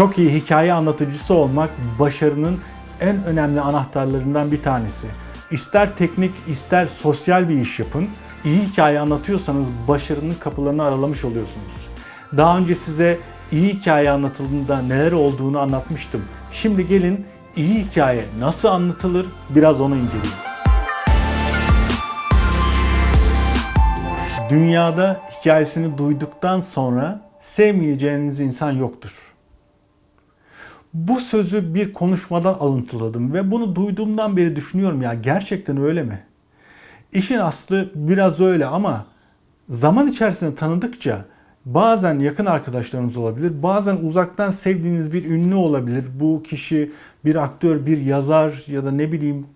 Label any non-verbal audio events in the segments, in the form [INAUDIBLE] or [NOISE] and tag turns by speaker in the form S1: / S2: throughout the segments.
S1: Çok iyi hikaye anlatıcısı olmak başarının en önemli anahtarlarından bir tanesi. İster teknik, ister sosyal bir iş yapın. İyi hikaye anlatıyorsanız başarının kapılarını aralamış oluyorsunuz. Daha önce size iyi hikaye anlatıldığında neler olduğunu anlatmıştım. Şimdi gelin iyi hikaye nasıl anlatılır biraz onu inceleyelim. Dünyada hikayesini duyduktan sonra sevmeyeceğiniz insan yoktur. Bu sözü bir konuşmadan alıntıladım ve bunu duyduğumdan beri düşünüyorum ya gerçekten öyle mi? İşin aslı biraz öyle ama zaman içerisinde tanıdıkça bazen yakın arkadaşlarınız olabilir, bazen uzaktan sevdiğiniz bir ünlü olabilir. Bu kişi bir aktör, bir yazar ya da ne bileyim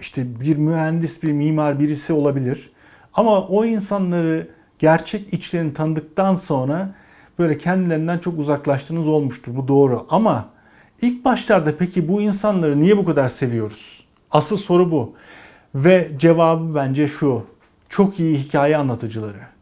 S1: işte bir mühendis, bir mimar birisi olabilir. Ama o insanları gerçek içlerini tanıdıktan sonra böyle kendilerinden çok uzaklaştığınız olmuştur. Bu doğru. Ama ilk başlarda peki bu insanları niye bu kadar seviyoruz? Asıl soru bu. Ve cevabı bence şu. Çok iyi hikaye anlatıcıları.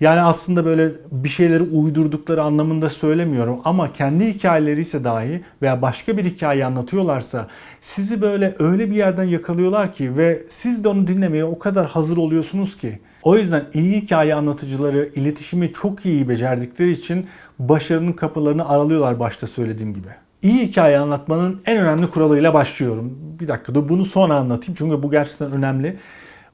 S1: Yani aslında böyle bir şeyleri uydurdukları anlamında söylemiyorum ama kendi hikayeleri ise dahi veya başka bir hikaye anlatıyorlarsa sizi böyle öyle bir yerden yakalıyorlar ki ve siz de onu dinlemeye o kadar hazır oluyorsunuz ki. O yüzden iyi hikaye anlatıcıları iletişimi çok iyi becerdikleri için başarının kapılarını aralıyorlar başta söylediğim gibi. İyi hikaye anlatmanın en önemli kuralıyla başlıyorum. Bir dakika dur bunu sonra anlatayım çünkü bu gerçekten önemli.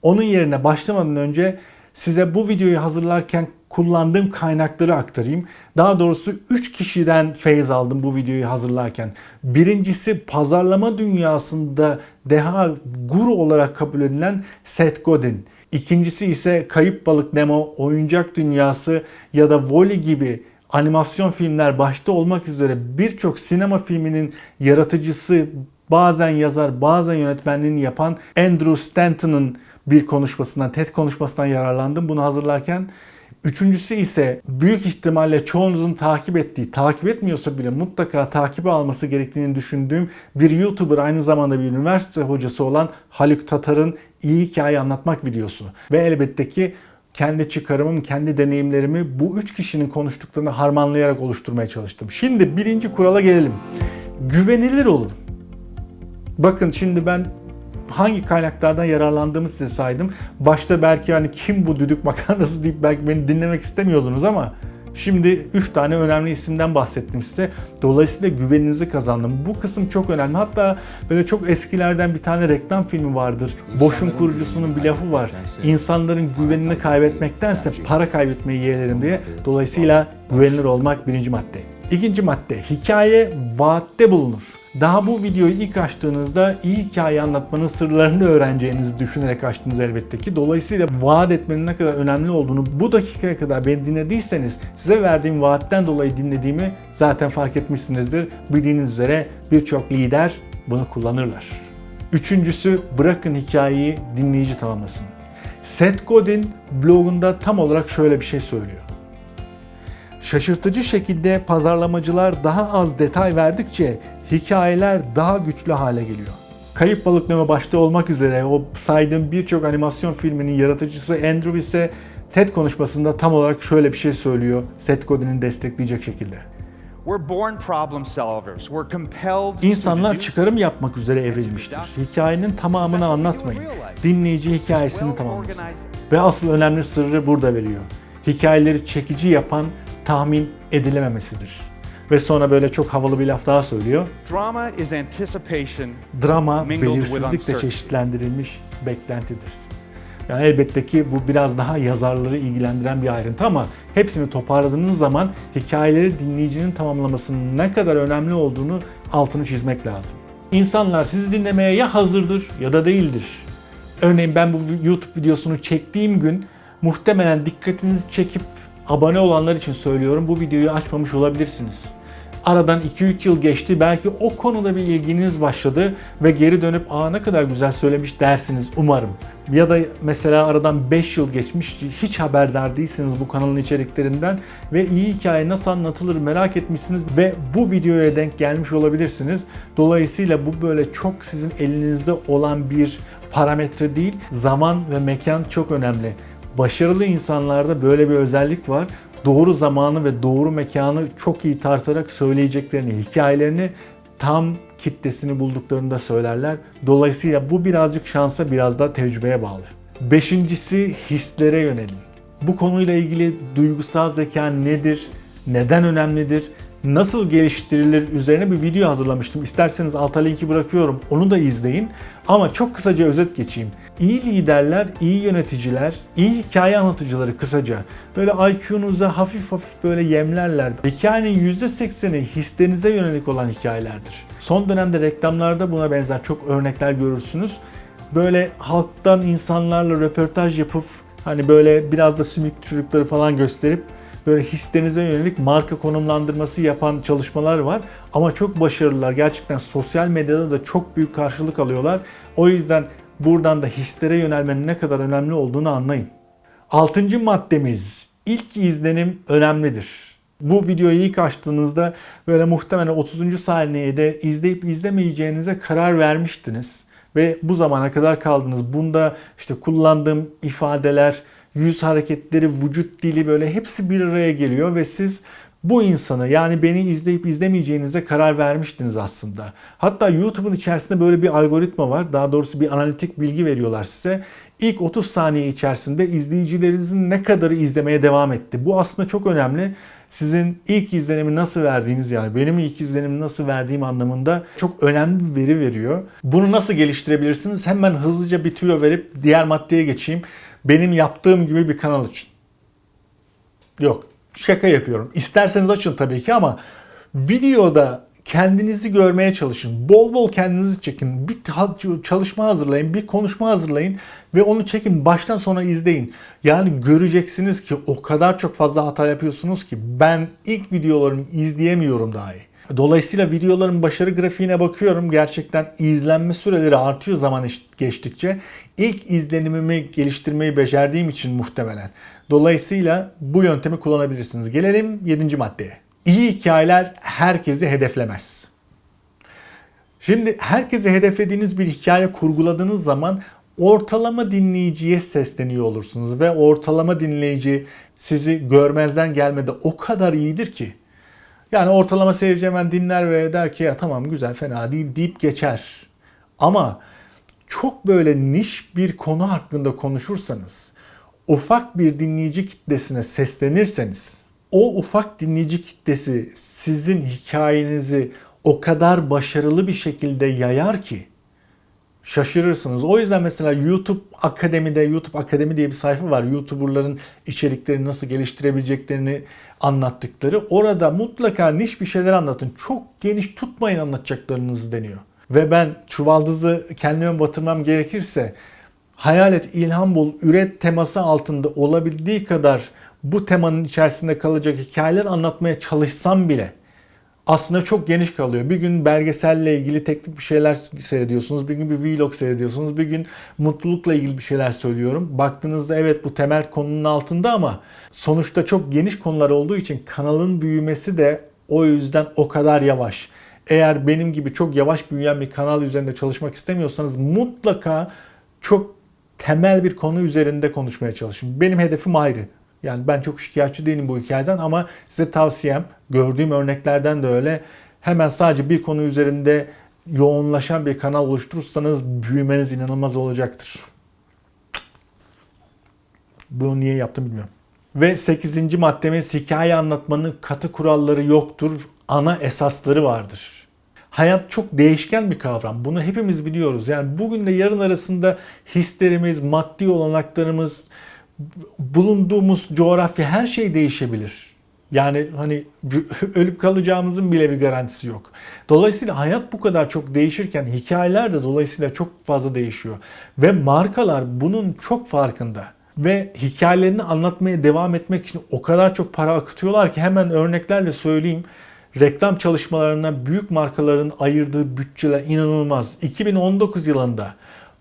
S1: Onun yerine başlamadan önce size bu videoyu hazırlarken kullandığım kaynakları aktarayım. Daha doğrusu 3 kişiden feyiz aldım bu videoyu hazırlarken. Birincisi pazarlama dünyasında deha guru olarak kabul edilen Seth Godin. İkincisi ise Kayıp Balık Nemo, Oyuncak Dünyası ya da Wall-E gibi animasyon filmler başta olmak üzere birçok sinema filminin yaratıcısı, bazen yazar, bazen yönetmenliğini yapan Andrew Stanton'ın bir konuşmasından, TED konuşmasından yararlandım bunu hazırlarken. Üçüncüsü ise büyük ihtimalle çoğunuzun takip ettiği, takip etmiyorsa bile mutlaka takip alması gerektiğini düşündüğüm bir YouTuber aynı zamanda bir üniversite hocası olan Haluk Tatar'ın iyi hikaye anlatmak videosu. Ve elbette ki kendi çıkarımım, kendi deneyimlerimi bu üç kişinin konuştuklarını harmanlayarak oluşturmaya çalıştım. Şimdi birinci kurala gelelim. Güvenilir olun. Bakın şimdi ben hangi kaynaklardan yararlandığımı size saydım. Başta belki hani kim bu düdük makarnası deyip belki beni dinlemek istemiyordunuz ama Şimdi 3 tane önemli isimden bahsettim size. Dolayısıyla güveninizi kazandım. Bu kısım çok önemli. Hatta böyle çok eskilerden bir tane reklam filmi vardır. Boş'un kurucusunun bir lafı var. İnsanların güvenini kaybetmektense para kaybetmeyi yeğlerim diye. Dolayısıyla güvenilir olmak birinci madde. İkinci madde, hikaye vaatte bulunur. Daha bu videoyu ilk açtığınızda iyi hikaye anlatmanın sırlarını öğreneceğinizi düşünerek açtınız elbette ki. Dolayısıyla vaat etmenin ne kadar önemli olduğunu bu dakikaya kadar beni dinlediyseniz size verdiğim vaatten dolayı dinlediğimi zaten fark etmişsinizdir. Bildiğiniz üzere birçok lider bunu kullanırlar. Üçüncüsü bırakın hikayeyi dinleyici tamamlasın. Seth Godin blogunda tam olarak şöyle bir şey söylüyor. Şaşırtıcı şekilde pazarlamacılar daha az detay verdikçe hikayeler daha güçlü hale geliyor. Kayıp Balık Nemo başta olmak üzere o saydığım birçok animasyon filminin yaratıcısı Andrew ise TED konuşmasında tam olarak şöyle bir şey söylüyor Seth Godin'in destekleyecek şekilde.
S2: We're born problem solvers. We're compelled to
S1: İnsanlar çıkarım yapmak üzere evrilmiştir. Hikayenin tamamını anlatmayın. Dinleyici hikayesini tamamlasın. Ve asıl önemli sırrı burada veriyor. Hikayeleri çekici yapan tahmin edilememesidir. Ve sonra böyle çok havalı bir laf daha söylüyor.
S2: Drama is anticipation.
S1: Drama belirsizlikle çeşitlendirilmiş beklentidir. Yani elbette ki bu biraz daha yazarları ilgilendiren bir ayrıntı ama hepsini toparladığınız zaman hikayeleri dinleyicinin tamamlamasının ne kadar önemli olduğunu altını çizmek lazım. İnsanlar sizi dinlemeye ya hazırdır ya da değildir. Örneğin ben bu YouTube videosunu çektiğim gün muhtemelen dikkatinizi çekip abone olanlar için söylüyorum bu videoyu açmamış olabilirsiniz. Aradan 2-3 yıl geçti belki o konuda bir ilginiz başladı ve geri dönüp aa ne kadar güzel söylemiş dersiniz umarım. Ya da mesela aradan 5 yıl geçmiş hiç haberdar değilsiniz bu kanalın içeriklerinden ve iyi hikaye nasıl anlatılır merak etmişsiniz ve bu videoya denk gelmiş olabilirsiniz. Dolayısıyla bu böyle çok sizin elinizde olan bir parametre değil zaman ve mekan çok önemli. Başarılı insanlarda böyle bir özellik var. doğru zamanı ve doğru mekanı çok iyi tartarak söyleyeceklerini, hikayelerini tam kitlesini bulduklarında söylerler. Dolayısıyla bu birazcık şansa biraz da tecrübeye bağlı. Beşincisi hislere yönelin. Bu konuyla ilgili duygusal zeka nedir, neden önemlidir, nasıl geliştirilir üzerine bir video hazırlamıştım. İsterseniz alta linki bırakıyorum. Onu da izleyin. Ama çok kısaca özet geçeyim. İyi liderler, iyi yöneticiler, iyi hikaye anlatıcıları kısaca böyle IQ'nuza hafif hafif böyle yemlerler. Hikayenin %80'i hislerinize yönelik olan hikayelerdir. Son dönemde reklamlarda buna benzer çok örnekler görürsünüz. Böyle halktan insanlarla röportaj yapıp hani böyle biraz da sümük çocukları falan gösterip böyle hislerinize yönelik marka konumlandırması yapan çalışmalar var. Ama çok başarılılar. Gerçekten sosyal medyada da çok büyük karşılık alıyorlar. O yüzden buradan da hislere yönelmenin ne kadar önemli olduğunu anlayın. Altıncı maddemiz ilk izlenim önemlidir. Bu videoyu ilk açtığınızda böyle muhtemelen 30. saniyede izleyip izlemeyeceğinize karar vermiştiniz ve bu zamana kadar kaldınız. Bunda işte kullandığım ifadeler, yüz hareketleri, vücut dili böyle hepsi bir araya geliyor ve siz bu insanı yani beni izleyip izlemeyeceğinize karar vermiştiniz aslında. Hatta YouTube'un içerisinde böyle bir algoritma var. Daha doğrusu bir analitik bilgi veriyorlar size. İlk 30 saniye içerisinde izleyicilerinizin ne kadarı izlemeye devam etti. Bu aslında çok önemli. Sizin ilk izlenimi nasıl verdiğiniz yani benim ilk izlenimi nasıl verdiğim anlamında çok önemli bir veri veriyor. Bunu nasıl geliştirebilirsiniz? Hemen hızlıca bir tüyo verip diğer maddeye geçeyim. Benim yaptığım gibi bir kanal için. Yok şaka yapıyorum. İsterseniz açın tabii ki ama videoda kendinizi görmeye çalışın. Bol bol kendinizi çekin. Bir çalışma hazırlayın, bir konuşma hazırlayın ve onu çekin. Baştan sona izleyin. Yani göreceksiniz ki o kadar çok fazla hata yapıyorsunuz ki ben ilk videolarımı izleyemiyorum dahi. Dolayısıyla videoların başarı grafiğine bakıyorum. Gerçekten izlenme süreleri artıyor zaman geçtikçe. İlk izlenimimi geliştirmeyi becerdiğim için muhtemelen. Dolayısıyla bu yöntemi kullanabilirsiniz. Gelelim 7. maddeye. İyi hikayeler herkesi hedeflemez. Şimdi herkese hedeflediğiniz bir hikaye kurguladığınız zaman ortalama dinleyiciye sesleniyor olursunuz ve ortalama dinleyici sizi görmezden gelmede o kadar iyidir ki yani ortalama seyirci hemen dinler ve der ki ya tamam güzel fena değil deyip geçer. Ama çok böyle niş bir konu hakkında konuşursanız, ufak bir dinleyici kitlesine seslenirseniz, o ufak dinleyici kitlesi sizin hikayenizi o kadar başarılı bir şekilde yayar ki şaşırırsınız. O yüzden mesela YouTube Akademi'de, YouTube Akademi diye bir sayfa var. YouTuber'ların içeriklerini nasıl geliştirebileceklerini anlattıkları. Orada mutlaka niş bir şeyler anlatın. Çok geniş tutmayın anlatacaklarınızı deniyor. Ve ben çuvaldızı kendime batırmam gerekirse hayal et, ilham bul, üret teması altında olabildiği kadar bu temanın içerisinde kalacak hikayeler anlatmaya çalışsam bile aslında çok geniş kalıyor. Bir gün belgeselle ilgili teknik bir şeyler seyrediyorsunuz. Bir gün bir vlog seyrediyorsunuz. Bir gün mutlulukla ilgili bir şeyler söylüyorum. Baktığınızda evet bu temel konunun altında ama sonuçta çok geniş konular olduğu için kanalın büyümesi de o yüzden o kadar yavaş. Eğer benim gibi çok yavaş büyüyen bir kanal üzerinde çalışmak istemiyorsanız mutlaka çok temel bir konu üzerinde konuşmaya çalışın. Benim hedefim ayrı. Yani ben çok şikayetçi değilim bu hikayeden ama size tavsiyem gördüğüm örneklerden de öyle. Hemen sadece bir konu üzerinde yoğunlaşan bir kanal oluşturursanız büyümeniz inanılmaz olacaktır. Bunu niye yaptım bilmiyorum. Ve 8. maddemiz hikaye anlatmanın katı kuralları yoktur. Ana esasları vardır. Hayat çok değişken bir kavram. Bunu hepimiz biliyoruz. Yani bugünle yarın arasında hislerimiz, maddi olanaklarımız, bulunduğumuz coğrafya her şey değişebilir. Yani hani [LAUGHS] ölüp kalacağımızın bile bir garantisi yok. Dolayısıyla hayat bu kadar çok değişirken hikayeler de dolayısıyla çok fazla değişiyor. Ve markalar bunun çok farkında. Ve hikayelerini anlatmaya devam etmek için o kadar çok para akıtıyorlar ki hemen örneklerle söyleyeyim. Reklam çalışmalarına büyük markaların ayırdığı bütçeler inanılmaz. 2019 yılında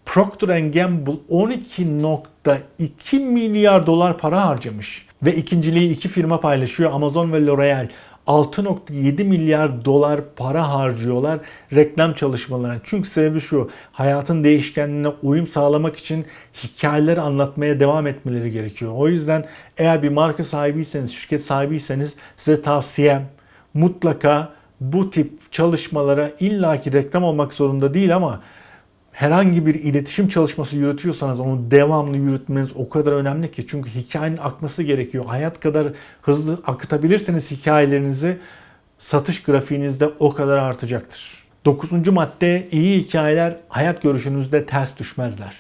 S1: Procter Gamble 12.2 milyar dolar para harcamış. Ve ikinciliği iki firma paylaşıyor Amazon ve L'Oreal. 6.7 milyar dolar para harcıyorlar reklam çalışmalarına. Çünkü sebebi şu, hayatın değişkenliğine uyum sağlamak için hikayeleri anlatmaya devam etmeleri gerekiyor. O yüzden eğer bir marka sahibiyseniz, şirket sahibiyseniz size tavsiyem mutlaka bu tip çalışmalara illaki reklam olmak zorunda değil ama herhangi bir iletişim çalışması yürütüyorsanız onu devamlı yürütmeniz o kadar önemli ki. Çünkü hikayenin akması gerekiyor. Hayat kadar hızlı akıtabilirseniz hikayelerinizi satış grafiğinizde o kadar artacaktır. Dokuzuncu madde iyi hikayeler hayat görüşünüzde ters düşmezler.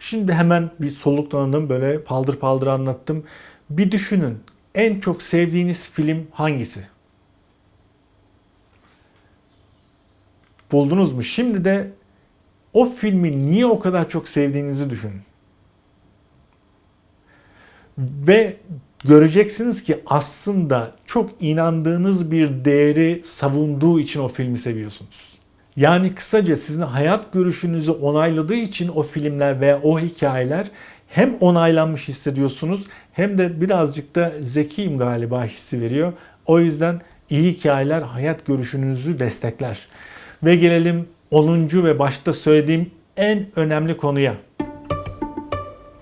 S1: Şimdi hemen bir soluklanalım böyle paldır paldır anlattım. Bir düşünün en çok sevdiğiniz film hangisi? Buldunuz mu? Şimdi de o filmi niye o kadar çok sevdiğinizi düşünün. Ve göreceksiniz ki aslında çok inandığınız bir değeri savunduğu için o filmi seviyorsunuz. Yani kısaca sizin hayat görüşünüzü onayladığı için o filmler veya o hikayeler hem onaylanmış hissediyorsunuz hem de birazcık da zekiyim galiba hissi veriyor. O yüzden iyi hikayeler hayat görüşünüzü destekler. Ve gelelim 10. ve başta söylediğim en önemli konuya.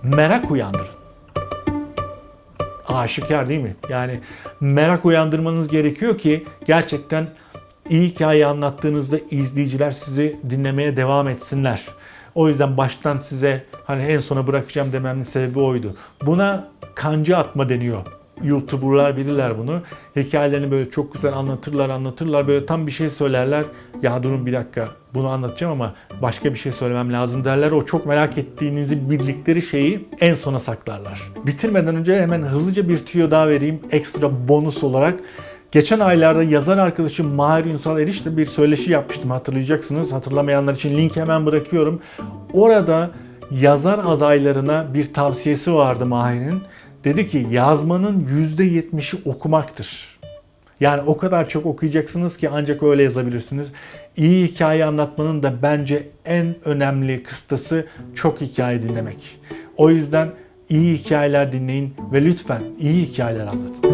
S1: Merak uyandırın. Aşikar değil mi? Yani merak uyandırmanız gerekiyor ki gerçekten iyi hikaye anlattığınızda izleyiciler sizi dinlemeye devam etsinler. O yüzden baştan size hani en sona bırakacağım dememin sebebi oydu. Buna kanca atma deniyor. YouTuber'lar bilirler bunu. Hikayelerini böyle çok güzel anlatırlar anlatırlar. Böyle tam bir şey söylerler. Ya durun bir dakika bunu anlatacağım ama başka bir şey söylemem lazım derler. O çok merak ettiğinizi bildikleri şeyi en sona saklarlar. Bitirmeden önce hemen hızlıca bir tüyo daha vereyim. Ekstra bonus olarak. Geçen aylarda yazar arkadaşım Mahir Ünsal Eriş'le bir söyleşi yapmıştım hatırlayacaksınız. Hatırlamayanlar için linki hemen bırakıyorum. Orada yazar adaylarına bir tavsiyesi vardı Mahir'in. Dedi ki yazmanın %70'i okumaktır. Yani o kadar çok okuyacaksınız ki ancak öyle yazabilirsiniz. İyi hikaye anlatmanın da bence en önemli kıstası çok hikaye dinlemek. O yüzden iyi hikayeler dinleyin ve lütfen iyi hikayeler anlatın.